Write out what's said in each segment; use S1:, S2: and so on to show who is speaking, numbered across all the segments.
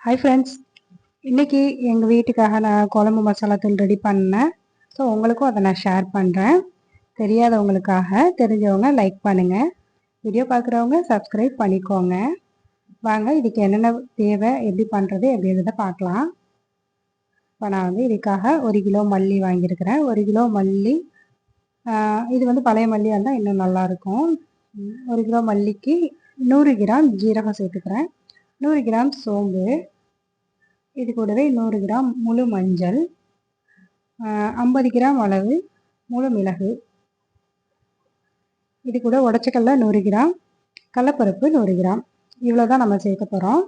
S1: Hi friends இன்றைக்கி எங்கள் வீட்டுக்காக நான் குழம்பு மசாலா தூள் ரெடி பண்ணேன். ஸோ உங்களுக்கும் அதை நான் ஷேர் பண்ணுறேன் தெரியாதவங்களுக்காக தெரிஞ்சவங்க லைக் பண்ணுங்கள் வீடியோ பார்க்குறவங்க சப்ஸ்கிரைப் பண்ணிக்கோங்க. வாங்க இதுக்கு என்னென்ன தேவை எப்படி பண்ணுறது எப்படின்றத பார்க்கலாம். இப்போ நான் வந்து இதுக்காக ஒரு கிலோ மல்லி வாங்கியிருக்கிறேன். ஒரு கிலோ மல்லி இது வந்து பழைய மல்லியாக இருந்தால் இன்னும் நல்லாயிருக்கும் ஒரு கிலோ மல்லிக்கு நூறு கிராம் ஜீரகம் சேர்த்துக்கிறேன். நூறு கிராம் சோம்பு. இது கூடவே நூறு கிராம் முழு மஞ்சள். ஐம்பது கிராம் அளவு முழு மிளகு. இது கூட உடச்சக்கல்ல நூறு கிராம். கடலப்பருப்பு நூறு கிராம். இவ்வளோ தான் நம்ம சேர்க்க போகிறோம்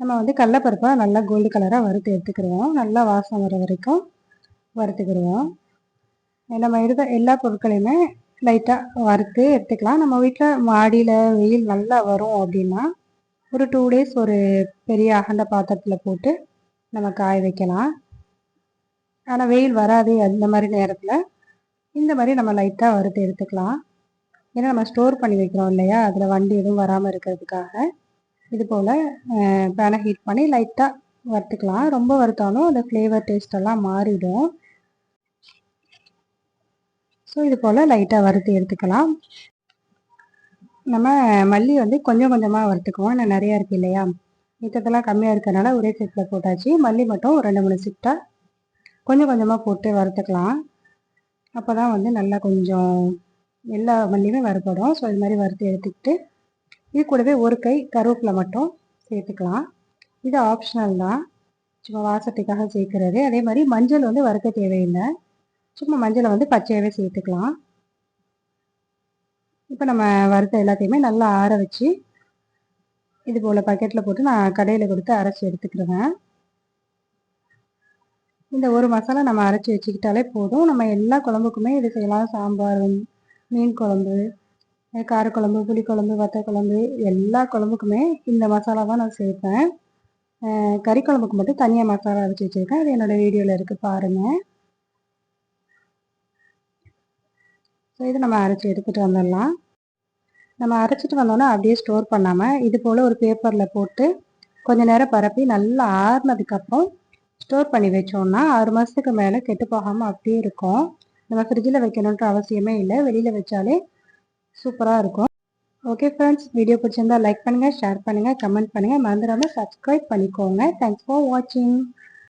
S1: நம்ம வந்து கடலப்பருப்பை நல்லா கோல்டு கலராக வறுத்து எடுத்துக்கிடுவோம். நல்லா வாசம் வர வரைக்கும் வறுத்துக்கிடுவோம். நம்ம எடுத்த எல்லா பொருட்களையுமே லைட்டாக வறுத்து எடுத்துக்கலாம். நம்ம வீட்டில் மாடியில் வெயில் நல்லா வரும் அப்படின்னா ஒரு டூ டேஸ் ஒரு பெரிய அகண்ட பாத்திரத்தில் போட்டு நம்ம காய வைக்கலாம். ஆனால் வெயில் வராது அந்த மாதிரி நேரத்தில் இந்த மாதிரி நம்ம லைட்டாக வறுத்து எடுத்துக்கலாம். ஏன்னா நம்ம ஸ்டோர் பண்ணி வைக்கிறோம் இல்லையா? அதில் வண்டி எதுவும் வராமல் இருக்கிறதுக்காக. இது போல் பேனை ஹீட் பண்ணி லைட்டாக வறுத்துக்கலாம். ரொம்ப வறுத்தாலும் அந்த ஃப்ளேவர் டேஸ்டெல்லாம் மாறிடும். ஸோ இது போல் லைட்டாக வறுத்து எடுத்துக்கலாம். நம்ம மல்லி வந்து கொஞ்சம் கொஞ்சமாக வறுத்துக்குவோம். ஏன்னா நிறையா இருக்குது இல்லையா? மித்தத்தெல்லாம் கம்மியாக இருக்கிறனால ஒரே செட்டில் போட்டாச்சு. மல்லி மட்டும் ரெண்டு மூணு சிப்டாக கொஞ்சம் கொஞ்சமாக போட்டு வறுத்துக்கலாம். அப்போ தான் வந்து நல்லா கொஞ்சம் எல்லா மல்லியுமே வறுப்படும் ஸோ இது மாதிரி வறுத்து எடுத்துக்கிட்டு இது கூடவே ஒரு கை கருவேப்பிலை மட்டும் சேர்த்துக்கலாம். இது ஆப்ஷனல் தான். சும்மா வாசத்துக்காக சேர்க்குறது. அதே மாதிரி மஞ்சள் வந்து வறுக்க தேவையில்லை. சும்மா மஞ்சளை வந்து பச்சையாகவே சேர்த்துக்கலாம். இப்போ நம்ம வறுத்த எல்லாத்தையுமே நல்லா ஆற வச்சு இது போல் பக்கெட்டில் போட்டு நான் கடையில் கொடுத்து அரைச்சி எடுத்துக்கிடுவேன் இந்த ஒரு மசாலா நம்ம அரைச்சி வச்சுக்கிட்டாலே போதும். நம்ம எல்லா குழம்புக்குமே இது செய்யலாம். சாம்பார் மீன் குழம்பு காரக்குழம்பு புளிக்குழம்பு வத்த குழம்பு எல்லா குழம்புக்குமே இந்த மசாலா தான் நான் சேர்ப்பேன். கறி குழம்புக்கு மட்டும் தனியாக மசாலா அரைச்சி வச்சுருக்கேன். அது என்னோடய வீடியோவில் இருக்குது பாருங்கள் ஸோ இது நம்ம அரைச்சி எடுத்துகிட்டு வந்துடலாம். நம்ம அரைச்சிட்டு வந்தோன்னா அப்படியே ஸ்டோர் பண்ணாமல் இது போல் ஒரு பேப்பரில் போட்டு கொஞ்சம் நேரம் பரப்பி நல்லா ஆறுனதுக்கப்புறம் ஸ்டோர் பண்ணி வச்சோம்னா ஆறு மாதத்துக்கு மேலே கெட்டு போகாமல் அப்படியே இருக்கும். நம்ம ஃப்ரிட்ஜில் வைக்கணுன்ற அவசியமே இல்லை. வெளியில் வச்சாலே சூப்பராக இருக்கும். ஓகே ஃப்ரெண்ட்ஸ் வீடியோ பிடிச்சிருந்தா லைக் பண்ணுங்கள் ஷேர் பண்ணுங்கள் கமெண்ட் பண்ணுங்கள் மறந்துடாமல் சப்ஸ்கிரைப் பண்ணிக்கோங்க. தேங்க்ஸ் ஃபார் வாட்சிங்